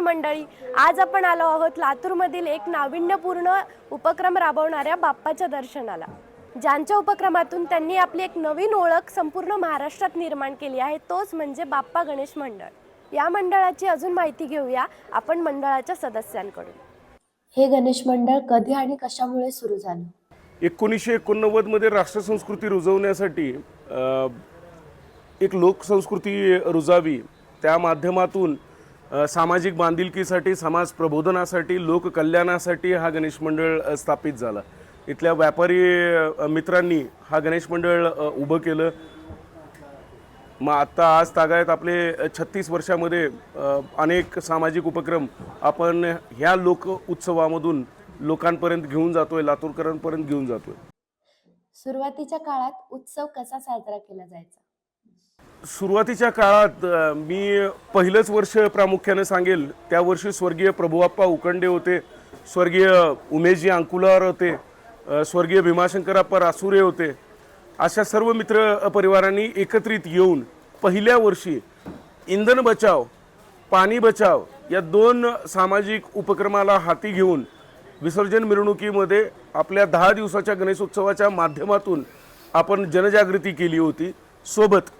नमस्कार मंडळी. आज आपण आलो आहोत लातूरमधील एक नाविन्यपूर्ण उपक्रम राबवणाऱ्या बाप्पाच्या दर्शनाला. ज्यांच्या उपक्रमातून त्यांनी आपली एक नवीन ओळख संपूर्ण महाराष्ट्रात निर्माण केली आहे तोच म्हणजे बाप्पा गणेश मंडळ. या मंडळाची अजून माहिती घेऊया आपण मंडळाच्या सदस्यांकडून. हे गणेश मंडळ कधी आणि कशामुळे सुरू झालं? एकोणीसशे एकोणनव्वदमध्ये राष्ट्रसंस्कृती रुजवण्यासाठी अ, एक लोकसंस्कृती रुजावी त्या माध्यमातून सामाजिक बांधिलकीसाठी समाज प्रबोधनासाठी लोककल्याणासाठी हा गणेश मंडळ स्थापित झाला. इथल्या व्यापारी मित्रांनी हा गणेश मंडळ उभं केलं. मग आत्ता आज तागायत आपले छत्तीस वर्षामध्ये अनेक सामाजिक उपक्रम आपण ह्या लोक उत्सवामधून लोकांपर्यंत घेऊन जातोय लातूरकरांपर्यंत घेऊन जातोय. सुरुवातीच्या काळात उत्सव कसा साजरा केला जायचा? सुरुवातीच्या काळात मी पहिलंच वर्ष प्रामुख्याने सांगेल. त्या वर्षी स्वर्गीय प्रभुआप्पा उकंडे होते स्वर्गीय उमेशजी अंकुलार होते स्वर्गीय भीमाशंकरप्पा रासुरे होते. अशा सर्व मित्र परिवारांनी एकत्रित येऊन पहिल्या वर्षी इंधन बचाव पाणी बचाव या दोन सामाजिक उपक्रमाला हाती घेऊन विसर्जन मिरवणुकीमध्ये आपल्या दहा दिवसाच्या गणेशोत्सवाच्या माध्यमातून आपण जनजागृती केली होती. सोबत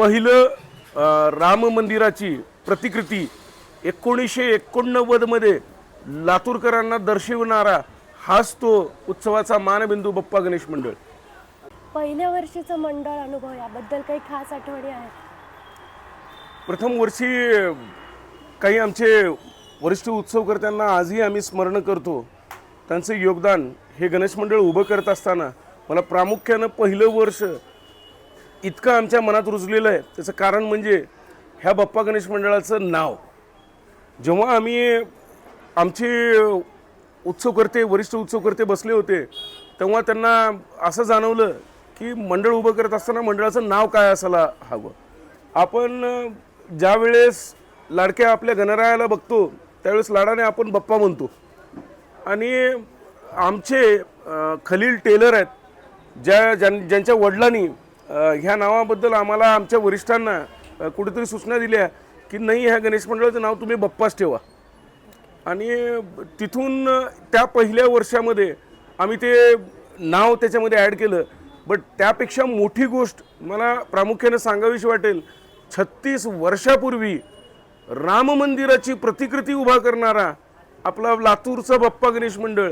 पहिलं राम मंदिराची प्रतिकृती एकोणीसशे एकोणनव्वदमध्ये लातूरकरांना दर्शवणारा हाच तो उत्सवाचा मानबिंदू बप्पा गणेश मंडळ. पहिल्या वर्षीचं मंडळ अनुभव याबद्दल काही खास आठवणी आहेत? प्रथम वर्षी काही आमचे वरिष्ठ उत्सवकर्त्यांना आजही आम्ही स्मरण करतो. त्यांचं योगदान हे गणेश मंडळ उभं करत असताना मला प्रामुख्यानं पहिलं वर्ष इतकं आमच्या मनात रुजलेलं आहे. त्याचं कारण म्हणजे ह्या बाप्पा गणेश मंडळाचं नाव. जेव्हा आम्ही आमचे उत्सवकर्ते वरिष्ठ उत्सवकर्ते बसले होते तेव्हा त्यांना असं जाणवलं की मंडळ उभं करत असताना मंडळाचं नाव काय असायला हवं. आपण ज्या ज्यावेळेस लाडक्या आपल्या गणरायाला बघतो त्यावेळेस लाडाने आपण बप्पा म्हणतो. आणि आमचे खलील टेलर आहेत ज्या ज्यां ज्यांच्या वडिलांनी ह्या नावाबद्दल आम्हाला आमच्या वरिष्ठांना कुठेतरी सूचना दिल्या की नाही ह्या गणेश मंडळाचं नाव तुम्ही बप्पाच ठेवा. आणि तिथून त्या पहिल्या वर्षामध्ये आम्ही ते नाव त्याच्यामध्ये ॲड केलं. बट त्यापेक्षा मोठी गोष्ट मला प्रामुख्याने सांगावीशी वाटेल छत्तीस वर्षापूर्वी राम मंदिराची प्रतिकृती उभा करणारा आपला लातूरचा बाप्पा गणेश मंडळ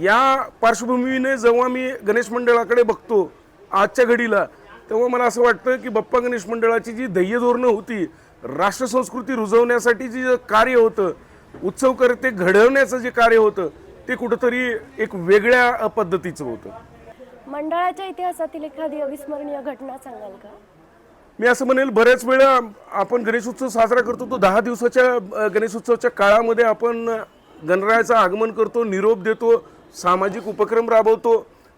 या पार्श्वभूमीने जेव्हा मी गणेश मंडळाकडे बघतो आजच्या घडीला तेव्हा मला असं वाटतं की बाप्पा गणेश मंडळाची जी ध्येय धोरणं होती राष्ट्रसंस्कृती रुजवण्यासाठी जी कार्य होतं उत्सवकर्ते घडवण्याचं जे कार्य होतं ते कुठंतरी एक वेगळ्या पद्धतीचं होतं. मंडळाच्या इतिहासातील एखादी अविस्मरणीय घटना सांगाल का? मी असं म्हणेल बऱ्याच वेळा आपण गणेशोत्सव साजरा करतो तो दहा दिवसाच्या गणेशोत्सवाच्या काळामध्ये आपण गणरायाचं आगमन करतो निरोप देतो सामाजिक उपक्रम राबवतो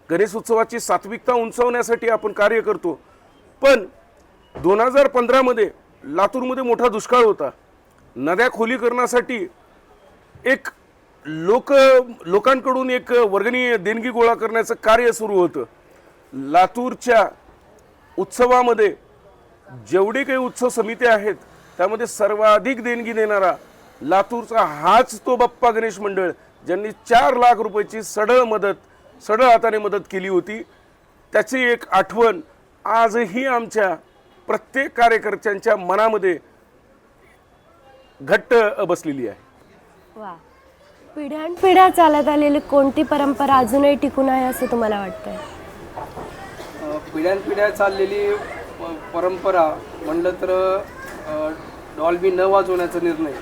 गणेश उत्सवाची सात्विकता उंचावण्यासाठी आपण कार्य करतो. पण दोन हजार पंधरामध्ये लातूरमध्ये मोठा दुष्काळ होता. नद्या खोलीकरणासाठी एक लोक लोकांकडून एक वर्गणी देणगी गोळा करण्याचं कार्य सुरू होतं. लातूरच्या उत्सवामध्ये जेवढे काही उत्सव समित्या आहेत त्यामध्ये सर्वाधिक देणगी देणारा लातूरचा हाच तो बाप्पा गणेश मंडळ ज्यांनी चार लाख रुपयाची सढळ मदत सढळ हाताने मदत केली होती. त्याची एक आठवण आजही आमच्या प्रत्येक कार्यकर्त्यांच्या मनामध्ये घट्ट बसलेली आहे. वा. पिढ्यानपिढ्या चालत आलेली कोणती परंपरा अजूनही टिकून आहे असं तुम्हाला वाटतंय? अ, पिढ्यानपिढ्या चाललेली परंपरा म्हणलं तर डॉल्बी न वाजवण्याचा निर्णय.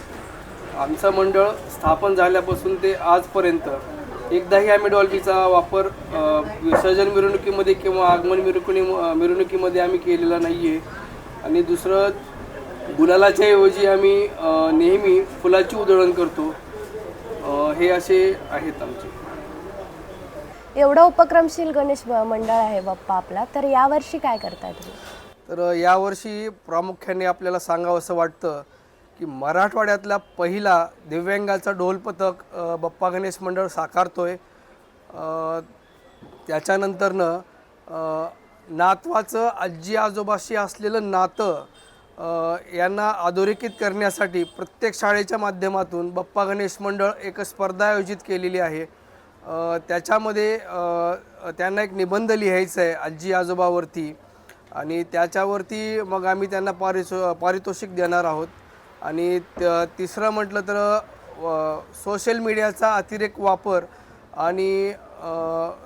आमचं मंडळ स्थापन झाल्यापासून ते आजपर्यंत एकदाही आम्ही डॉल्बीचा वापर विसर्जन मिरवणुकीमध्ये किंवा आगमन मिरवणुकी मिरवणुकीमध्ये आम्ही केलेला नाही आहे आणि दुसरं गुलालाच्या ऐवजी आम्ही नेहमी फुलाची उधळण करतो. हे असे आहेत आमचे. एवढं उपक्रमशील गणेश मंडळ आहे बाप्पा आपला तर यावर्षी काय करताय तुम्ही? तर यावर्षी प्रामुख्याने आपल्याला सांगावं असं वाटतं की मराठवाड्यातला पहिला दिव्यांगाचा ढोलपथक बाप्पा गणेश मंडळ साकारतो आहे त्याच्यानंतरनं नातवाचं आजी आजोबाशी असलेलं नातं यांना अधोरेखित करण्यासाठी प्रत्येक शाळेच्या माध्यमातून बाप्पा गणेश मंडळ एक स्पर्धा आयोजित केलेली आहे. त्याच्यामध्ये त्यांना एक निबंध लिहायचा आहे आजी आजोबावरती. आणि त्याच्यावरती मग आम्ही त्यांना पारिसो पारितोषिक देणार आहोत. आणि त- तिसरं म्हटलं तर सोशल मीडियाचा अतिरेक वापर आणि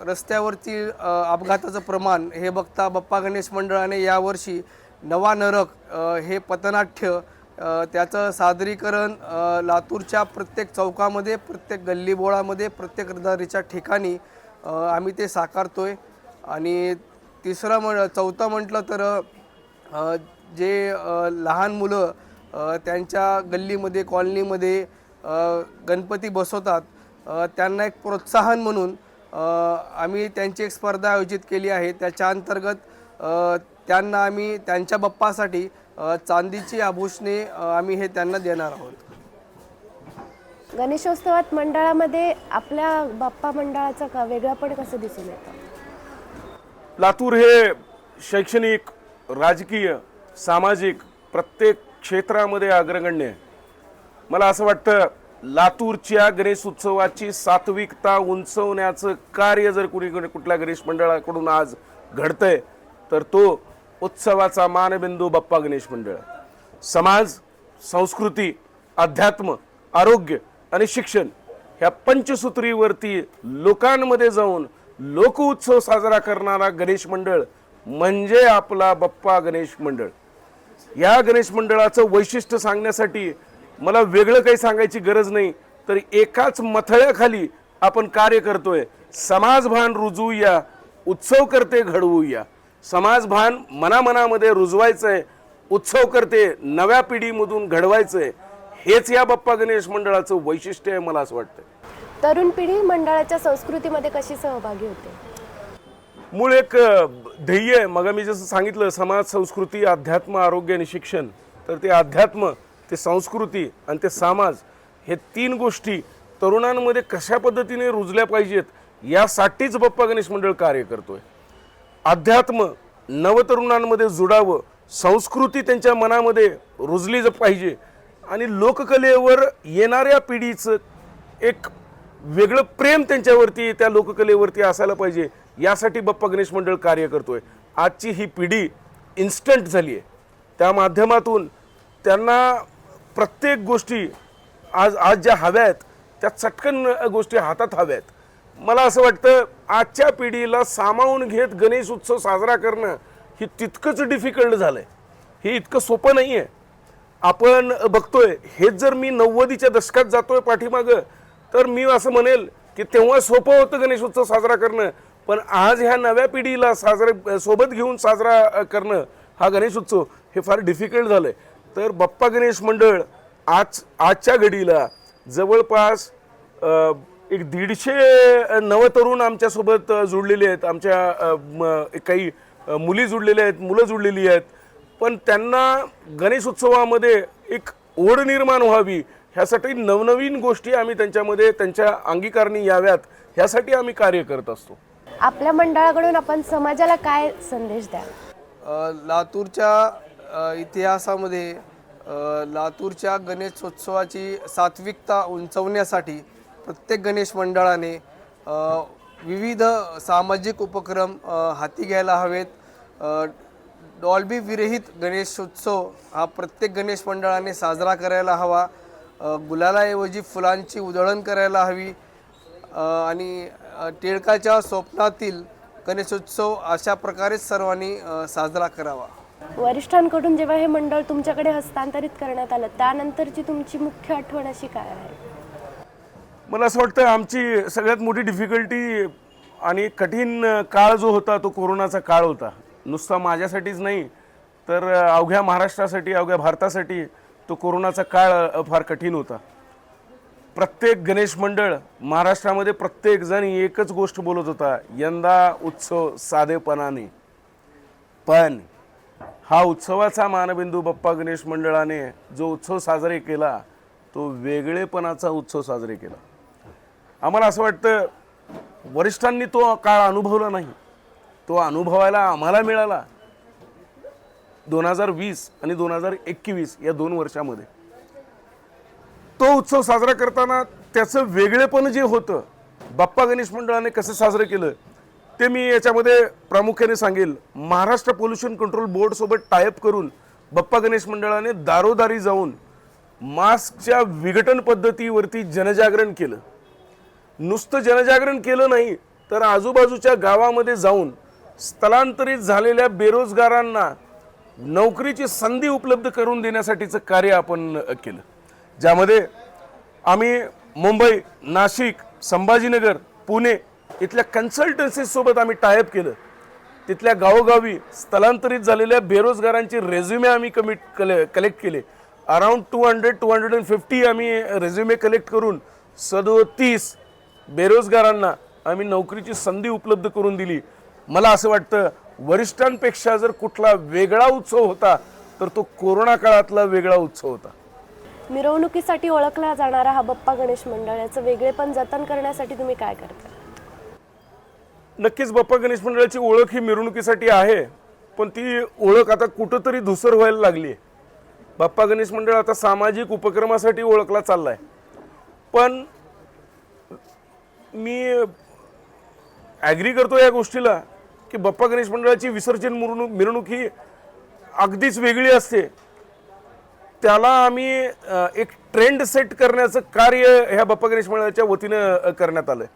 रस्त्यावरती अपघाताचं प्रमाण हे बघता बाप्पा गणेश मंडळाने यावर्षी नवा नरक हे पथनाट्य त्याचं सादरीकरण लातूरच्या प्रत्येक चौकामध्ये प्रत्येक गल्लीबोळामध्ये प्रत्येक रहदारीच्या ठिकाणी आम्ही ते साकारतो आहे आणि तिसरं म्हण चौथं म्हटलं तर जे लहान मुलं त्यांच्या गल्लीमध्ये कॉलनीमध्ये गणपती बसवतात. त्यांना एक प्रोत्साहन म्हणून आम्ही त्यांची एक स्पर्धा आयोजित केली आहे. त्याच्या अंतर्गत त्यांना आम्ही त्यांच्या बाप्पासाठी चांदीची आभूषणे आम्ही हे त्यांना देणार आहोत. गणेशोत्सवात मंडळामध्ये आपल्या बाप्पा मंडळाचं का वेगळंपण कसं दिसून येतं? लातूर हे शैक्षणिक राजकीय सामाजिक प्रत्येक क्षेत्रामध्ये अग्रगण्य आहे. मला असं वाटतं लातूरच्या गणेश उत्सवाची सात्विकता उंचवण्याचं कार्य जर कुणी कुठल्या गणेश मंडळाकडून आज घडतंय तर तो उत्सवाचा मानबिंदू बाप्पा गणेश मंडळ समाज संस्कृती अध्यात्म आरोग्य आणि शिक्षण ह्या पंचसूत्रीवरती लोकांमध्ये जाऊन लोक उत्सव साजरा करणारा गणेश मंडळ म्हणजे आपला बाप्पा गणेश मंडळ. या गणेश मंडळाचं वैशिष्ट्य सांगण्यासाठी मला वेगळं काही सांगायची गरज नाही तर एकाच मथळ्याखाली आपण कार्य करतोय. समाजभान रुजवूया उत्सव करते घडवूया. समाजभान मनामनामध्ये रुजवायचंय उत्सव करते नव्या पिढीमधून घडवायचंय. हेच या बाप्पा गणेश मंडळाचं वैशिष्ट्य आहे मला असं वाटतं तरुण पिढी मंडळाच्या संस्कृतीमध्ये कशी सहभागी होते? मूळ एक ध्येय आहे. मग मी जसं सांगितलं समाज संस्कृती अध्यात्म आरोग्य आणि शिक्षण. तर ते अध्यात्म ते संस्कृती आणि ते समाज हे तीन गोष्टी तरुणांमध्ये कशा पद्धतीने रुजल्या पाहिजेत यासाठीच बप्पा गणेश मंडळ कार्य करतोय. अध्यात्म नवतरुणांमध्ये जुडावं संस्कृती त्यांच्या मनामध्ये रुजली ज पाहिजे आणि लोककलेवर येणाऱ्या पिढीचं एक वेगळं प्रेम त्यांच्यावरती त्या लोककलेवरती असायला पाहिजे. यासाठी बाप्पा गणेश मंडळ कार्य करतोय. आजची ही पिढी इन्स्टंट झाली आहे त्या माध्यमातून त्यांना प्रत्येक गोष्टी आज आज ज्या हव्या आहेत त्या चटकन गोष्टी हातात हव्या आहेत मला असं वाटतं आजच्या पिढीला सामावून घेत गणेश उत्सव साजरा करणं हे तितकंच डिफिकल्ट झालं आहे हे इतकं सोपं नाही आहे आपण बघतोय हेच जर मी नव्वदीच्या दशकात जातोय पाठीमागं तर मी असं म्हणेल की तेव्हा सोपं होतं गणेशोत्सव साजरा करणं पण आज ह्या नव्या पिढीला साजरे सोबत घेऊन साजरा करणं हा गणेशोत्सव हे फार डिफिकल्ट झालं आहे तर बाप्पा गणेश मंडळ आज आजच्या घडीला जवळपास एक दीडशे नवतरुण आमच्यासोबत जुळलेले आहेत. आमच्या काही मुली जुळलेल्या आहेत मुलं जुळलेली आहेत. पण त्यांना गणेश उत्सवामध्ये एक ओढ निर्माण व्हावी ह्यासाठी नवनवीन गोष्टी आम्ही त्यांच्यामध्ये त्यांच्या अंगीकारणी याव्यात ह्यासाठी आम्ही कार्य करत असतो. आपल्या मंडळाकडून आपण समाजाला काय संदेश द्याल? अ, लातूरच्या इतिहासामध्ये लातूरच्या गणेशोत्सवाची सात्विकता उंचवण्यासाठी प्रत्येक गणेश मंडळाने विविध सामाजिक उपक्रम हाती घ्यायला हवेत. डॉल्बी विरहित गणेशोत्सव हा प्रत्येक गणेश मंडळाने साजरा करायला हवा. गुलालाऐवजी फुलांची उधळण करायला हवी. आणि टिळकाच्या स्वप्नातील गणेशोत्सव अशा प्रकारेच सर्वांनी साजरा करावा. वरिष्ठांकडून जेव्हा हे मंडळ तुमच्याकडे हस्तांतरित करण्यात आलं त्यानंतरची तुमची मुख्य आठवण अशी काय आहे? मला असं वाटतं आमची सगळ्यात मोठी डिफिकल्टी आणि कठीण काळ जो होता तो कोरोनाचा काळ होता. नुसता माझ्यासाठीच नाही तर अवघ्या महाराष्ट्रासाठी अवघ्या भारतासाठी तो कोरोनाचा काळ फार कठीण होता. प्रत्येक गणेश मंडळ महाराष्ट्रामध्ये प्रत्येक जण एकच गोष्ट बोलत होता यंदा उत्सव साधेपणाने. पण हा उत्सवाचा मानबिंदू बाप्पा गणेश मंडळाने जो उत्सव साजरे केला तो वेगळेपणाचा उत्सव साजरे केला. आम्हाला असं वाटतं वरिष्ठांनी तो काळ अनुभवला नाही. तो अनुभवायला आम्हाला मिळाला. दोन हजार वीस आणि दोन हजार एकवीस या दोन वर्षामध्ये. तो उत्सव साजरा करताना त्याचं वेगळेपण जे होतं बाप्पा गणेश मंडळाने कसं साजरं केलं ते मी याच्यामध्ये प्रामुख्याने सांगेल. महाराष्ट्र पोल्युशन कंट्रोल बोर्डसोबत टायअप करून बाप्पा गणेश मंडळाने दारोदारी जाऊन मास्कच्या विघटन पद्धतीवरती जनजागरण केलं. नुसतं जनजागरण केलं नाही तर आजूबाजूच्या गावामध्ये जाऊन स्थलांतरित झालेल्या बेरोजगारांना नोकरीची संधी उपलब्ध करून देण्यासाठीचं कार्य आपण केलं. ज्यामध्ये आम्ही मुंबई नाशिक संभाजीनगर पुणे इथल्या कन्सल्टन्सीसोबत आम्ही टायअप केलं. तिथल्या गावोगावी स्थलांतरित झालेल्या बेरोजगारांचे रेझ्युमे आम्ही कमिट कले कलेक्ट केले. Around two hundred two hundred and fifty आम्ही रेझ्युमे कलेक्ट करून सदोतीस बेरोजगारांना आम्ही नोकरीची संधी उपलब्ध करून दिली. मला असं वाटतं वरिष्ठांपेक्षा जर कुठला वेगळा उत्सव होता तर तो कोरोना काळातला वेगळा उत्सव होता. मिरवणुकीसाठी ओळखला जाणारा हा बाप्पा गणेश मंडळ याचं वेगळेपण जतन करण्यासाठी तुम्ही काय करता? नक्कीच बाप्पा गणेश मंडळाची ओळख ही मिरवणुकीसाठी आहे पण ती ओळख आता कुठंतरी धुसर व्हायला लागली आहे. बाप्पा गणेश मंडळ आता सामाजिक उपक्रमासाठी ओळखला चाललाय. पण मी ॲग्री करतो या गोष्टीला की बाप्पा गणेश मंडळाची विसर्जन मिरवणूक मिरवणूक ही अगदीच वेगळी असते. त्याला आम्ही एक ट्रेंड सेट करण्याचं कार्य ह्या बाप्पा गणेश मंडळाच्या वतीनं करण्यात आलंय.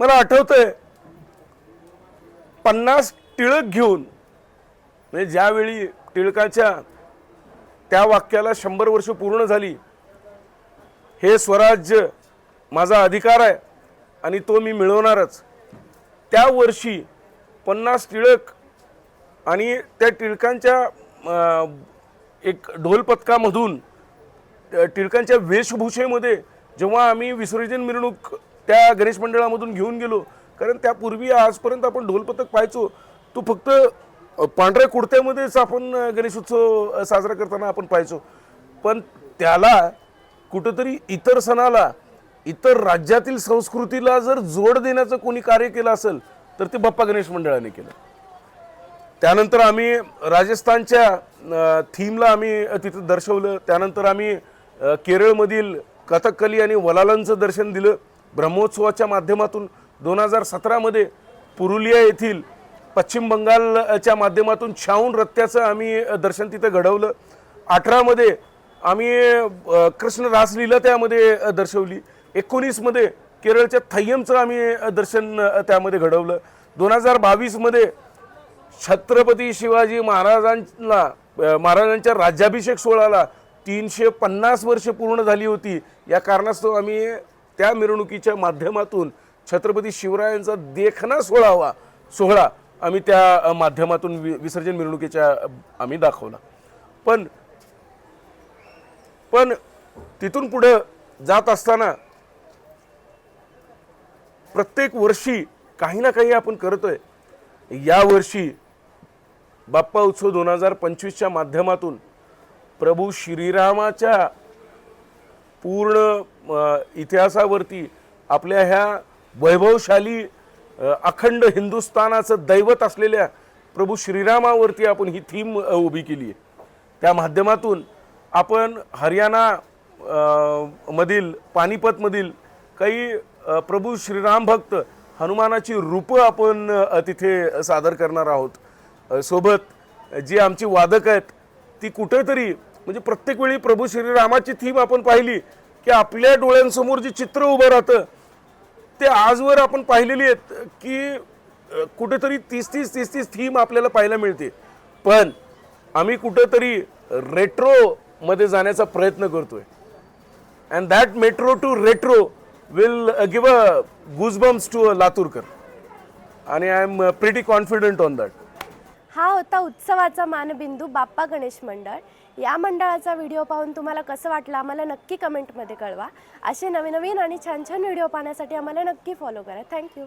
मला आठवतंय पन्नास टिळक घेऊन म्हणजे ज्यावेळी टिळकाच्या त्या वाक्याला शंभर वर्ष पूर्ण झाली हे स्वराज्य माझा अधिकार आहे आणि तो मी मिळवणारच. त्या वर्षी पन्नास टिळक आणि त्या टिळकांच्या एक ढोलपथकामधून टिळकांच्या वेशभूषेमध्ये जेव्हा आम्ही विसर्जन मिरवणूक त्या गणेश मंडळामधून घेऊन गेलो कारण त्यापूर्वी आजपर्यंत आपण ढोलपथक पाहायचो तो फक्त पांढऱ्या कुडत्यामध्येच आपण गणेशोत्सव साजरा करताना आपण पाहायचो. पण त्याला कुठंतरी इतर सणाला इतर राज्यातील संस्कृतीला जर जोड देण्याचं कोणी कार्य केलं असेल तर ते बाप्पा गणेश मंडळाने केलं. त्यानंतर आम्ही राजस्थानच्या थीमला आम्ही तिथं दर्शवलं. त्यानंतर आम्ही केरळमधील कथकली आणि वलालांचं दर्शन दिलं. ब्रह्मोत्सवाच्या माध्यमातून दोन हजार सतरामध्ये पुरुलिया येथील पश्चिम बंगालच्या माध्यमातून छाऊन रत्याचं आम्ही दर्शन तिथं घडवलं. अठरामध्ये आम्ही कृष्ण रासलीला त्यामध्ये दर्शवली. एकोणीसमध्ये केरळच्या थय्यमचं आम्ही दर्शन त्यामध्ये घडवलं. दोन हजार बावीसमध्ये छत्रपती शिवाजी महाराजांना महाराजांच्या राज्याभिषेक सोहळ्याला तीनशे पन्नास वर्ष पूर्ण झाली होती. या कारणास्तव आम्ही त्या मिरवणुकीच्या माध्यमातून छत्रपती शिवरायांचा देखणा सोहळावा सोहळा आम्ही त्या माध्यमातून वि विसर्जन मिरवणुकीच्या आम्ही दाखवला. पण पण तिथून पुढं जात असताना प्रत्येक वर्षी काही ना काही आपण करतो आहे यावर्षी बाप्पा उत्सव दोन हजार पंचवीसच्या माध्यमातून प्रभू श्रीरामाच्या पूर्ण इतिहासावरती आपल्या ह्या वैभवशाली अखंड हिंदुस्थानाचं दैवत असलेल्या प्रभू श्रीरामावरती आपण ही थीम उभी केली आहे. त्या माध्यमातून आपण हरियाणा मधील पानिपतमधील काही प्रभू श्रीराम भक्त हनुमानाची रूपं आपण तिथे सादर करणार आहोत. सोबत जी आमची वादक आहेत ती कुठेतरी म्हणजे प्रत्येक वेळी प्रभू श्रीरामाची थीम आपण पाहिली की आपल्या डोळ्यांसमोर जे चित्र उभं राहतं ते आजवर आपण पाहिलेली आहेत की कुठेतरी तीस तीस तीस तीस थीम आपल्याला पाहायला मिळते. पण आम्ही कुठंतरी रेट्रोमध्ये जाण्याचा प्रयत्न करतोय. And that metro to retro will give a goosebumps to a Laturkar आणि I am pretty confident on that हा होता उत्सवाचा मानबिंदू बाप्पा गणेश मंडळ. या मंडळाचा व्हिडिओ पाहून तुम्हाला कसं वाटलं आम्हाला नक्की कमेंटमध्ये कळवा. असे नवीन नवीन आणि छान छान व्हिडिओ पाहण्यासाठी आम्हाला नक्की फॉलो करा. थँक्यू